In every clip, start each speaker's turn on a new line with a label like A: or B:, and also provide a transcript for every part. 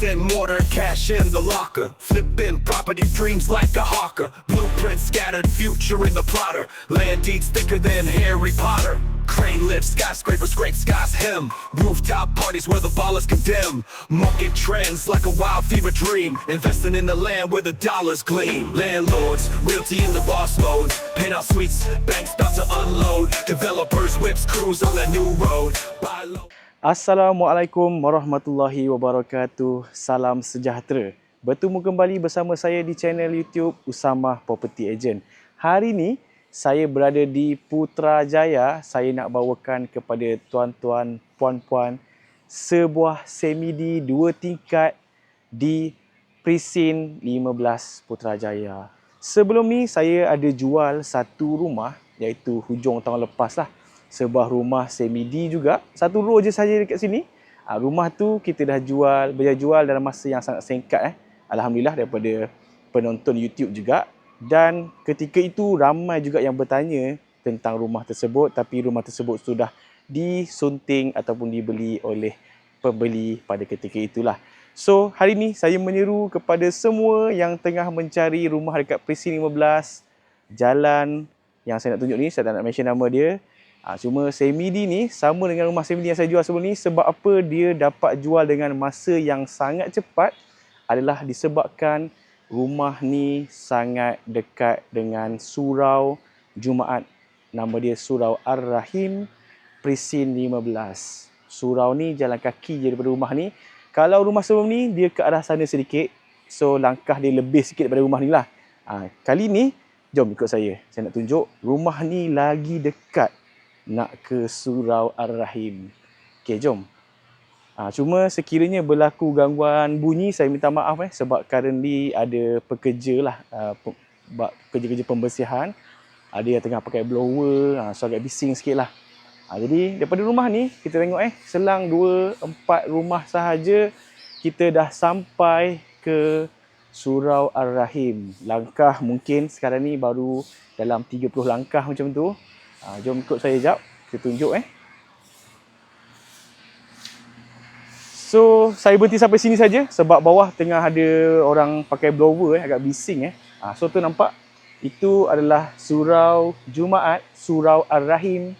A: And mortar, cash in the locker. Flipping property dreams like a hawker. Blueprints scattered, future in the plotter. Land deeds thicker than Harry Potter. Crane lifts, skyscrapers, great skies hem. Rooftop parties where the ball is condemned. Market trends like a wild fever dream. Investing in the land where the dollars gleam. Landlords, realty in the boss mode. Penthouse suites, banks about to unload. Developers, whips, crews on that new road. Buy low.
B: Assalamualaikum warahmatullahi wabarakatuh. Salam sejahtera. Bertemu kembali bersama saya di channel YouTube Usama Property Agent. Hari ini saya berada di Putrajaya. Saya nak bawakan kepada tuan-tuan, puan-puan sebuah semidi dua tingkat di Presin 15 Putrajaya. Sebelum ni saya ada jual satu rumah iaitu hujung tahun lepas lah. Sebuah rumah semidi juga. Satu row je saja dekat sini. Ah, rumah tu kita dah jual, berjual dalam masa yang sangat singkat eh. Alhamdulillah daripada penonton YouTube juga dan ketika itu ramai juga yang bertanya tentang rumah tersebut tapi rumah tersebut sudah disunting ataupun dibeli oleh pembeli pada ketika itulah. So hari ini saya menyeru kepada semua yang tengah mencari rumah dekat Presin 15 jalan yang saya nak tunjuk ni, saya tak nak mention nama dia. Ha, cuma Semidi ni sama dengan rumah Semidi yang saya jual sebelum ni sebab apa dia dapat jual dengan masa yang sangat cepat adalah disebabkan rumah ni sangat dekat dengan surau Jumaat. Nama dia Surau Ar-Rahim Presin 15. Surau ni jalan kaki je daripada rumah ni. Kalau rumah sebelum ni dia ke arah sana sedikit. So langkah dia lebih sikit daripada rumah ni lah. Ha, kali ni jom ikut saya. Saya nak tunjuk rumah ni lagi dekat nak ke Surau Ar-Rahim. Okay jom. Ha, cuma sekiranya berlaku gangguan bunyi, saya minta maaf eh sebab currently ada pekerja lah, uh, pekerja-kerja pembersihan. Ada yang tengah pakai blower, uh, so agak bising sikit lah. Ha, jadi daripada rumah ni, kita tengok eh, selang 2-4 rumah sahaja, kita dah sampai ke Surau Ar-Rahim. Langkah mungkin sekarang ni baru dalam 30 langkah macam tu. Ha, jom ikut saya jap, kita tunjuk eh. So saya berhenti sampai sini saja sebab bawah tengah ada orang pakai blower eh agak bising eh. Ah so tu nampak itu adalah surau Jumaat Surau Ar-Rahim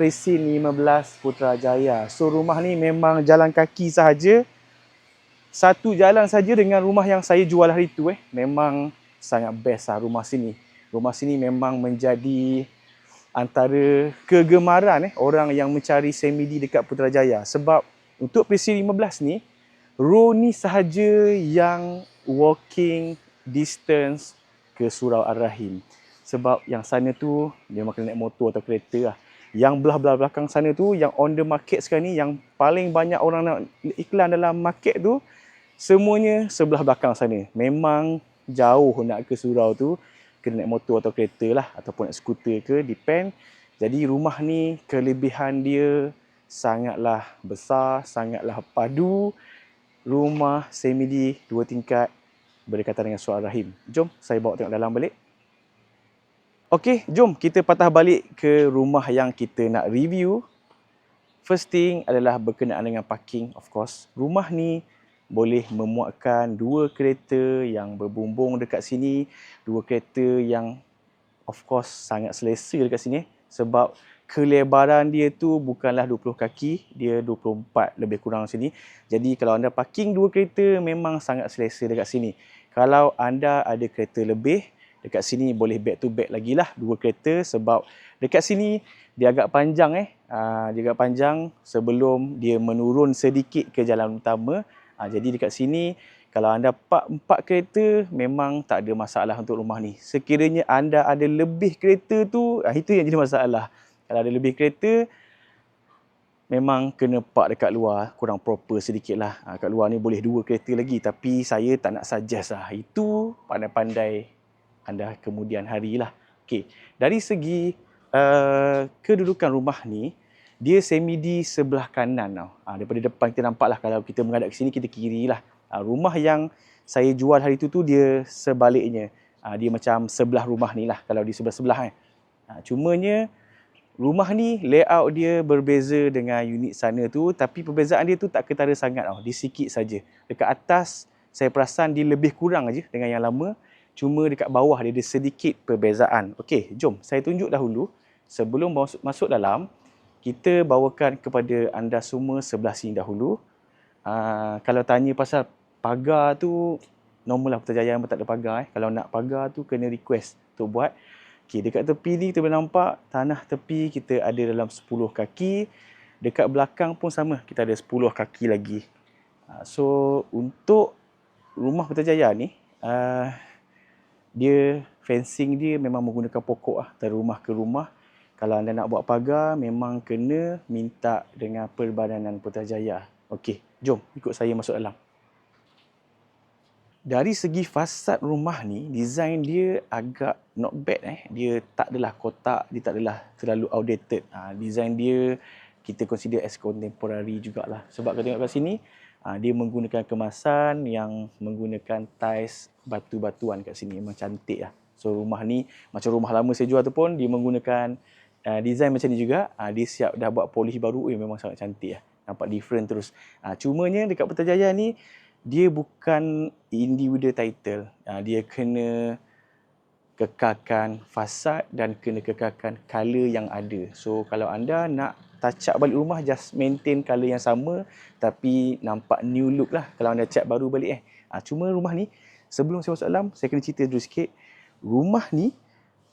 B: Presin 15 Putrajaya. So rumah ni memang jalan kaki sahaja. Satu jalan saja dengan rumah yang saya jual hari itu eh. Memang sangat best lah rumah sini. Rumah sini memang menjadi antara kegemaran eh orang yang mencari semidi dekat Putrajaya sebab untuk PC 15 ni, row ni sahaja yang walking distance ke Surau Ar-Rahim. Sebab yang sana tu, dia makan naik motor atau kereta lah. Yang belah-belah belakang sana tu, yang on the market sekarang ni, yang paling banyak orang nak iklan dalam market tu, semuanya sebelah belakang sana. Memang jauh nak ke surau tu, kena naik motor atau kereta lah, ataupun naik skuter ke, depend. Jadi rumah ni, kelebihan dia, sangatlah besar, sangatlah padu. Rumah semidi dua tingkat berdekatan dengan Suara Rahim. Jom saya bawa tengok dalam balik. Okey, jom kita patah balik ke rumah yang kita nak review. First thing adalah berkenaan dengan parking of course. Rumah ni boleh memuatkan dua kereta yang berbumbung dekat sini. Dua kereta yang of course sangat selesa dekat sini sebab kelebaran dia tu bukanlah 20 kaki, dia 24 lebih kurang sini. Jadi kalau anda parking dua kereta memang sangat selesa dekat sini. Kalau anda ada kereta lebih, dekat sini boleh back to back lagi lah dua kereta sebab dekat sini dia agak panjang eh. Aa, dia agak panjang sebelum dia menurun sedikit ke jalan utama. Aa, jadi dekat sini kalau anda park empat kereta memang tak ada masalah untuk rumah ni. Sekiranya anda ada lebih kereta tu, itu yang jadi masalah. Kalau ada lebih kereta, memang kena park dekat luar, kurang proper sedikit lah. Ha, kat luar ni boleh dua kereta lagi tapi saya tak nak suggest lah. Itu pandai-pandai anda kemudian hari lah. Okay. Dari segi uh, kedudukan rumah ni, dia semi di sebelah kanan tau. Ha, daripada depan kita nampak lah kalau kita menghadap ke sini, kita kiri lah. Ha, rumah yang saya jual hari tu tu dia sebaliknya. Ha, dia macam sebelah rumah ni lah kalau di sebelah-sebelah. Eh. Ha, cumanya Rumah ni layout dia berbeza dengan unit sana tu tapi perbezaan dia tu tak ketara sangat tau. Dia sikit saja. Dekat atas saya perasan dia lebih kurang aja dengan yang lama. Cuma dekat bawah dia ada sedikit perbezaan. Okey, jom saya tunjuk dahulu sebelum masuk, masuk dalam kita bawakan kepada anda semua sebelah sini dahulu. Uh, kalau tanya pasal pagar tu normal lah Putrajaya yang tak ada pagar eh. Kalau nak pagar tu kena request untuk buat. Okey, dekat tepi ni kita boleh nampak tanah tepi kita ada dalam 10 kaki. Dekat belakang pun sama, kita ada 10 kaki lagi. Uh, so untuk rumah Putrajaya ni uh, dia fencing dia memang menggunakan pokok ah dari rumah ke rumah. Kalau anda nak buat pagar memang kena minta dengan Perbadanan Putrajaya. Okey, jom ikut saya masuk dalam. Dari segi fasad rumah ni design dia agak not bad eh. Dia tak adalah kotak dia tak adalah terlalu outdated. Ha, design dia kita consider as contemporary jugalah. Sebab kalau tengok kat sini ha, dia menggunakan kemasan yang menggunakan tiles batu-batuan kat sini. Memang cantik lah so rumah ni macam rumah lama saya jual tu pun dia menggunakan uh, design macam ni juga ha, dia siap dah buat polish baru eh, memang sangat cantik lah nampak different terus ha, cumanya dekat Putrajaya ni dia bukan individual title. Ha, dia kena kekalkan fasad dan kena kekalkan color yang ada. So kalau anda nak touch up balik rumah just maintain color yang sama tapi nampak new look lah kalau anda cat baru balik eh. Ha, cuma rumah ni sebelum saya masuk dalam saya kena cerita dulu sikit. Rumah ni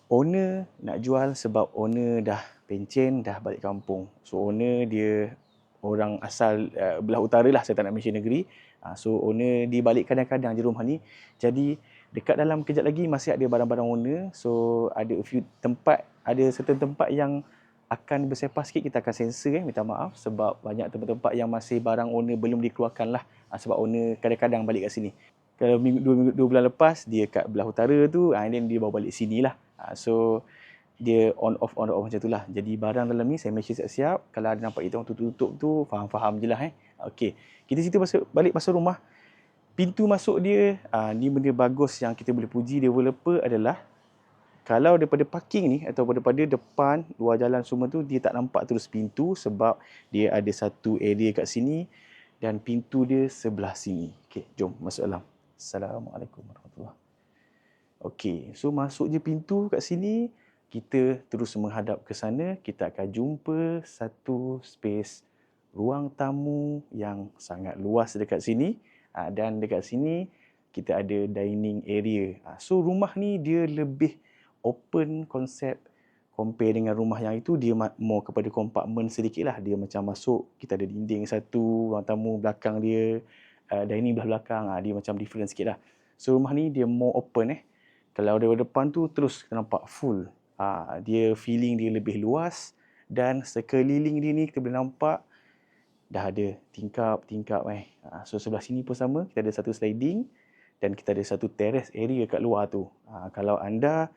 B: owner nak jual sebab owner dah pencen dah balik kampung. So owner dia orang asal uh, belah utara lah saya tak nak mention negeri Ha, so owner dibalik kadang-kadang je rumah ni. Jadi dekat dalam kejap lagi masih ada barang-barang owner. So ada a few tempat, ada certain tempat yang akan bersepah sikit kita akan sensor eh, minta maaf sebab banyak tempat-tempat yang masih barang owner belum dikeluarkan lah ha, sebab owner kadang-kadang balik kat sini. Kalau minggu, dua, minggu, dua bulan lepas dia kat belah utara tu, ha, then dia bawa balik sini lah. Ha, so dia on off on off macam tu lah. Jadi barang dalam ni saya make siap-siap. Kalau ada nampak hitam tutup-tutup tu, faham-faham je lah eh. Okey. Kita cerita pasal, balik pasal rumah. Pintu masuk dia, ah, ni benda bagus yang kita boleh puji developer adalah kalau daripada parking ni atau daripada depan luar jalan semua tu dia tak nampak terus pintu sebab dia ada satu area kat sini dan pintu dia sebelah sini. Okey, jom masuk dalam. Assalamualaikum warahmatullahi Okey, so masuk je pintu kat sini, kita terus menghadap ke sana, kita akan jumpa satu space ruang tamu yang sangat luas dekat sini ah, dan dekat sini kita ada dining area. Ah, so rumah ni dia lebih open konsep compare dengan rumah yang itu dia more kepada kompartmen sedikit lah. Dia macam masuk kita ada dinding satu, ruang tamu belakang dia, uh, dining belah belakang. dia macam different sikit lah. So rumah ni dia more open eh. Kalau dari depan tu terus kita nampak full. dia feeling dia lebih luas dan sekeliling dia ni kita boleh nampak dah ada tingkap-tingkap eh. Ha, so sebelah sini pun sama, kita ada satu sliding dan kita ada satu terrace area kat luar tu. Ha, kalau anda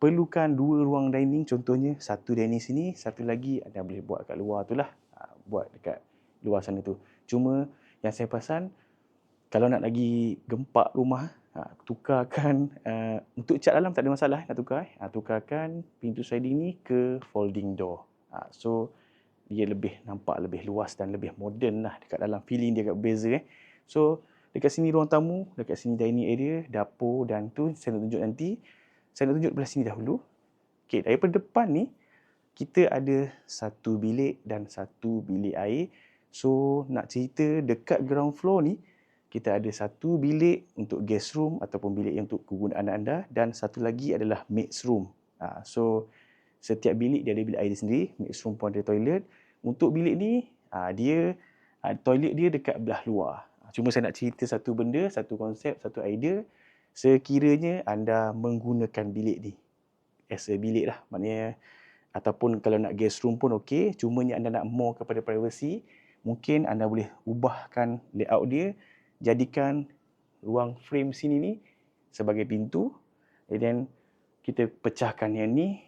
B: perlukan dua ruang dining contohnya, satu dining sini, satu lagi anda boleh buat kat luar tu lah. Ha, buat dekat luar sana tu. Cuma yang saya perasan, kalau nak lagi gempak rumah, ha, tukarkan, uh, untuk cat dalam tak ada masalah nak tukar. Eh. Ha, tukarkan pintu sliding ni ke folding door. Ha, so, dia lebih nampak lebih luas dan lebih moden lah dekat dalam feeling dia agak berbeza eh. So dekat sini ruang tamu, dekat sini dining area, dapur dan tu saya nak tunjuk nanti. Saya nak tunjuk belah sini dahulu. Okey, daripada depan ni kita ada satu bilik dan satu bilik air. So nak cerita dekat ground floor ni kita ada satu bilik untuk guest room ataupun bilik yang untuk kegunaan anda dan satu lagi adalah maid's room. Ha, so setiap bilik dia ada bilik air dia sendiri, maid's room pun ada toilet. Untuk bilik ni, ah, dia ah, toilet dia dekat belah luar. Ah, cuma saya nak cerita satu benda, satu konsep, satu idea. Sekiranya anda menggunakan bilik ni as a bilik lah. Maknanya ataupun kalau nak guest room pun okey. Cuma anda nak more kepada privacy, mungkin anda boleh ubahkan layout dia. Jadikan ruang frame sini ni sebagai pintu. And then kita pecahkan yang ni.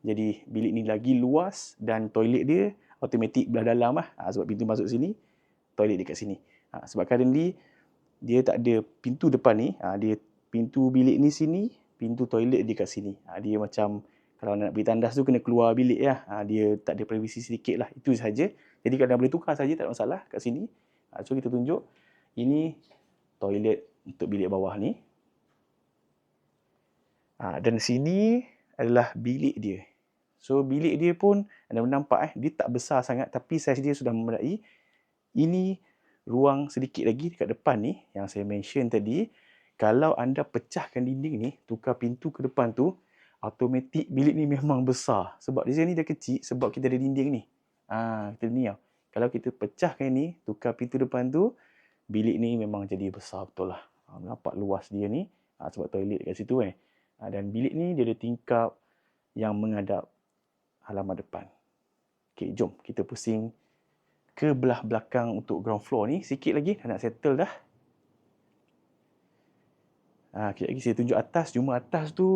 B: Jadi bilik ni lagi luas dan toilet dia automatic belah dalam lah. Ha, sebab pintu masuk sini, toilet dekat sini. Ha, sebab currently, dia tak ada pintu depan ni. Ha, dia pintu bilik ni sini, pintu toilet dekat sini. Ha, dia macam Kalau nak pergi tandas tu kena keluar bilik lah. Ha, dia tak ada privasi sedikit lah. Itu saja. Jadi kalau boleh tukar saja tak ada masalah kat sini. Ha, so kita tunjuk. Ini toilet untuk bilik bawah ni. Ha, dan sini adalah bilik dia. So bilik dia pun anda nampak eh dia tak besar sangat tapi saiz dia sudah memadai. Ini ruang sedikit lagi dekat depan ni yang saya mention tadi. Kalau anda pecahkan dinding ni, tukar pintu ke depan tu, automatik bilik ni memang besar. Sebab di sini dia kecil sebab kita ada dinding ni. Ah, ha, kita ni tau. Kalau kita pecahkan ni, tukar pintu depan tu, bilik ni memang jadi besar betul lah. Ha, nampak luas dia ni ha, sebab toilet kat situ eh. Ha, dan bilik ni dia ada tingkap yang menghadap halaman depan. Okey, jom kita pusing ke belah belakang untuk ground floor ni. Sikit lagi dah nak settle dah. Ha, kejap lagi saya tunjuk atas. Cuma atas tu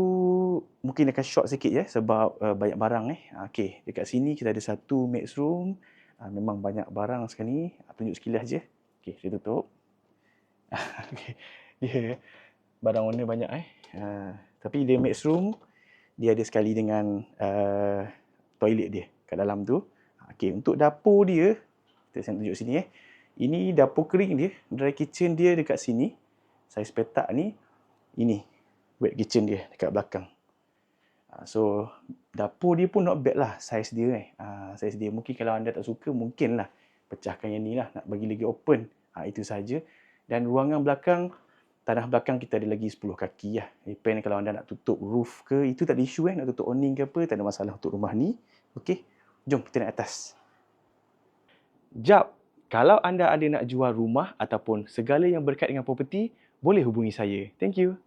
B: mungkin akan short sikit ya sebab uh, banyak barang eh. Ha, Okey, dekat sini kita ada satu maid's room. Ha, memang banyak barang sekarang ni. Ha, tunjuk sekilas je. Okey, saya tutup. okay. Dia barang warna banyak eh. Ha, tapi dia maid's room dia ada sekali dengan uh, toilet dia kat dalam tu. Ha, okey, untuk dapur dia, kita saya tunjuk sini eh. Ini dapur kering dia, dry kitchen dia dekat sini. Saiz petak ni ini wet kitchen dia dekat belakang. Uh, so dapur dia pun not bad lah saiz dia eh. Uh, saiz dia mungkin kalau anda tak suka mungkin lah pecahkan yang ni lah nak bagi lagi open. Uh, itu saja. Dan ruangan belakang tanah belakang kita ada lagi 10 kaki lah. Depend kalau anda nak tutup roof ke itu tak ada isu eh nak tutup awning ke apa tak ada masalah untuk rumah ni. Okey. Jom kita naik atas. Jap. Kalau anda ada nak jual rumah ataupun segala yang berkait dengan properti, boleh hubungi saya. Thank you.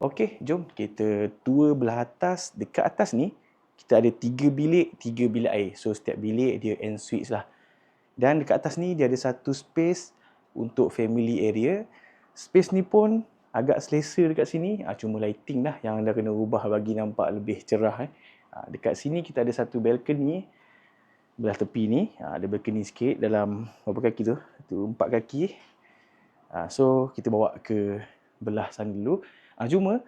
B: Okey, jom kita tua belah atas. Dekat atas ni, kita ada tiga bilik, tiga bilik air. So, setiap bilik dia en suite lah. Dan dekat atas ni, dia ada satu space untuk family area. Space ni pun agak selesa dekat sini. Ha, cuma lighting lah yang anda kena ubah bagi nampak lebih cerah. Eh. Ha, dekat sini, kita ada satu balcony. Belah tepi ni, ha, ada balcony sikit dalam berapa kaki tu? Itu empat kaki. Ha, so kita bawa ke belah sana dulu. Ha, cuma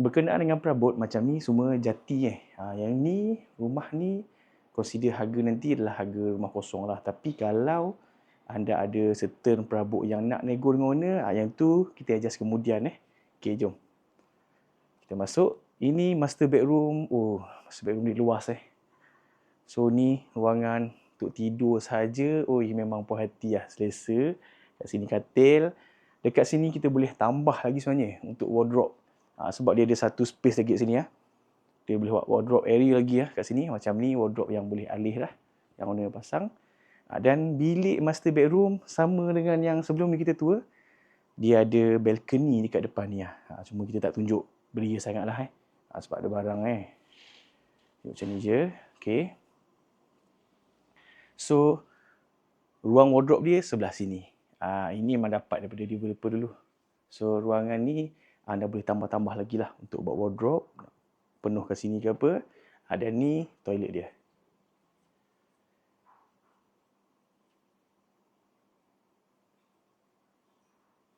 B: berkenaan dengan perabot macam ni semua jati eh. Ha, yang ni rumah ni consider harga nanti adalah harga rumah kosong lah. Tapi kalau anda ada certain perabot yang nak nego dengan owner, ha, yang tu kita adjust kemudian eh. Okay, jom. Kita masuk. Ini master bedroom. Oh, master bedroom ni luas eh. So ni ruangan untuk tidur saja. Oh, memang puas hati lah. Selesa. Kat sini katil. Dekat sini kita boleh tambah lagi sebenarnya untuk wardrobe. Ha, sebab dia ada satu space lagi kat sini ya. Dia boleh buat wardrobe area lagi ya kat sini. Macam ni wardrobe yang boleh alih lah. Yang owner pasang. Ha, dan bilik master bedroom sama dengan yang sebelum ni kita tua. Dia ada balcony dekat depan ni ya. Ha, cuma kita tak tunjuk beria sangat lah eh. Ha, sebab ada barang eh. Macam ni je. Okay. So, ruang wardrobe dia sebelah sini. Ini memang dapat daripada developer dulu. So ruangan ni anda boleh tambah-tambah lagi lah untuk buat wardrobe. Penuh ke sini ke apa. Ada ni toilet dia.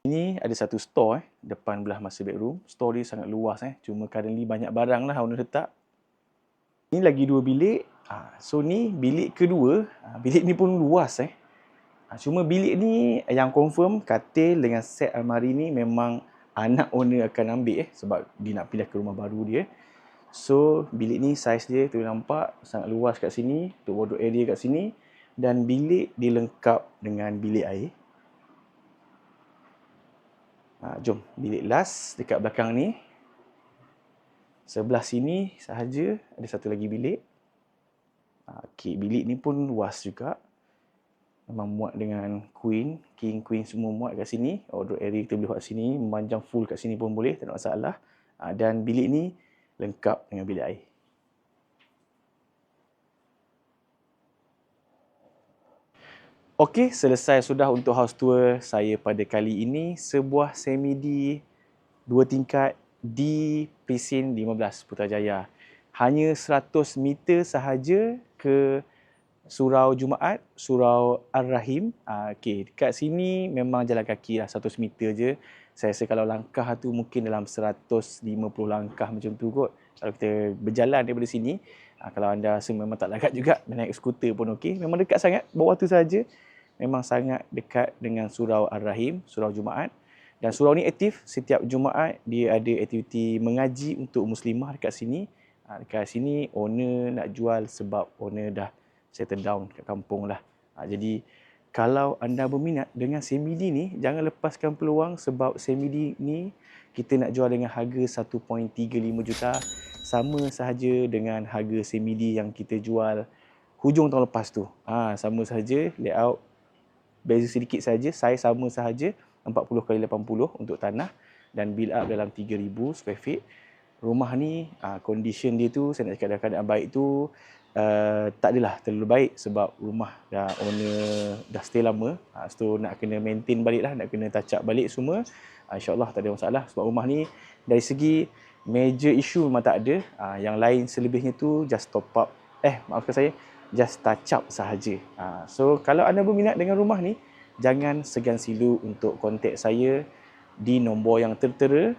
B: Ini ada satu store eh, depan belah master bedroom. Store dia sangat luas eh. Cuma currently banyak barang lah owner letak. Ini lagi dua bilik. Ha, so ni bilik kedua. Ha, bilik ni pun luas eh. Ha, cuma bilik ni yang confirm katil dengan set almari ni memang anak owner akan ambil eh sebab dia nak pindah ke rumah baru dia. So bilik ni saiz dia tu nampak sangat luas kat sini untuk wardrobe area kat sini dan bilik dilengkap dengan bilik air. Ha, jom bilik last dekat belakang ni. Sebelah sini sahaja ada satu lagi bilik. Ha, okay, bilik ni pun luas juga memang muat dengan queen, king, queen semua muat kat sini. Wardrobe area kita boleh buat sini, memanjang full kat sini pun boleh, tak ada masalah. Ha, dan bilik ni lengkap dengan bilik air. Okey, selesai sudah untuk house tour saya pada kali ini. Sebuah semi di dua tingkat di Pisin 15 Putrajaya. Hanya 100 meter sahaja ke surau Jumaat, surau Ar-Rahim. Uh, okay, dekat sini memang jalan kaki lah, 100 meter je. Saya rasa kalau langkah tu mungkin dalam 150 langkah macam tu kot. Kalau kita berjalan daripada sini, uh, kalau anda rasa memang tak larat juga, naik skuter pun okey. Memang dekat sangat, bawah tu saja. Memang sangat dekat dengan Surau Ar-Rahim, Surau Jumaat. Dan surau ni aktif setiap Jumaat dia ada aktiviti mengaji untuk muslimah dekat sini. Ha, dekat sini owner nak jual sebab owner dah settle down kat kampung lah. Ha, jadi kalau anda berminat dengan semidi ni jangan lepaskan peluang sebab semidi ni kita nak jual dengan harga 1.35 juta sama sahaja dengan harga semidi yang kita jual hujung tahun lepas tu. Ha, sama sahaja layout beza sedikit saja, saiz sama sahaja 40 kali 80 untuk tanah dan build up dalam 3000 square feet. Rumah ni uh, condition dia tu saya nak cakap dalam keadaan baik tu uh, tak adalah terlalu baik sebab rumah dah owner dah stay lama. Uh, so nak kena maintain balik lah, nak kena touch up balik semua. Uh, InsyaAllah tak ada masalah sebab rumah ni dari segi major issue memang tak ada. Uh, yang lain selebihnya tu just top up. Eh maafkan saya, just touch up sahaja. Uh, so kalau anda berminat dengan rumah ni, jangan segan silu untuk kontak saya di nombor yang tertera.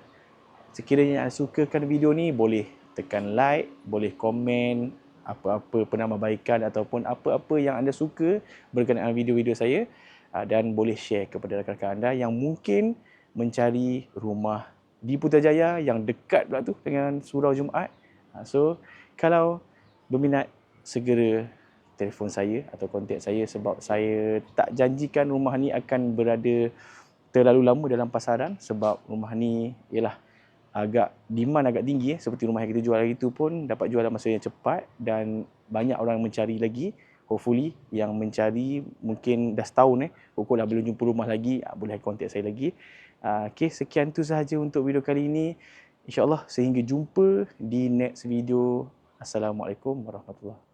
B: Sekiranya anda sukakan video ni, boleh tekan like, boleh komen apa-apa penambahbaikan ataupun apa-apa yang anda suka berkenaan video-video saya ah, dan boleh share kepada rakan-rakan anda yang mungkin mencari rumah di Putrajaya yang dekat pula tu dengan Surau Jumaat. Ah, so, kalau berminat segera telefon saya atau kontak saya sebab saya tak janjikan rumah ni akan berada terlalu lama dalam pasaran sebab rumah ni ialah agak demand agak tinggi eh. seperti rumah yang kita jual hari tu pun dapat jual dalam masa yang cepat dan banyak orang mencari lagi. Hopefully yang mencari mungkin dah setahun eh. Dah belum jumpa rumah lagi ah, boleh kontak saya lagi. Uh, okay, sekian tu sahaja untuk video kali ini. Insyaallah sehingga jumpa di next video. Assalamualaikum warahmatullahi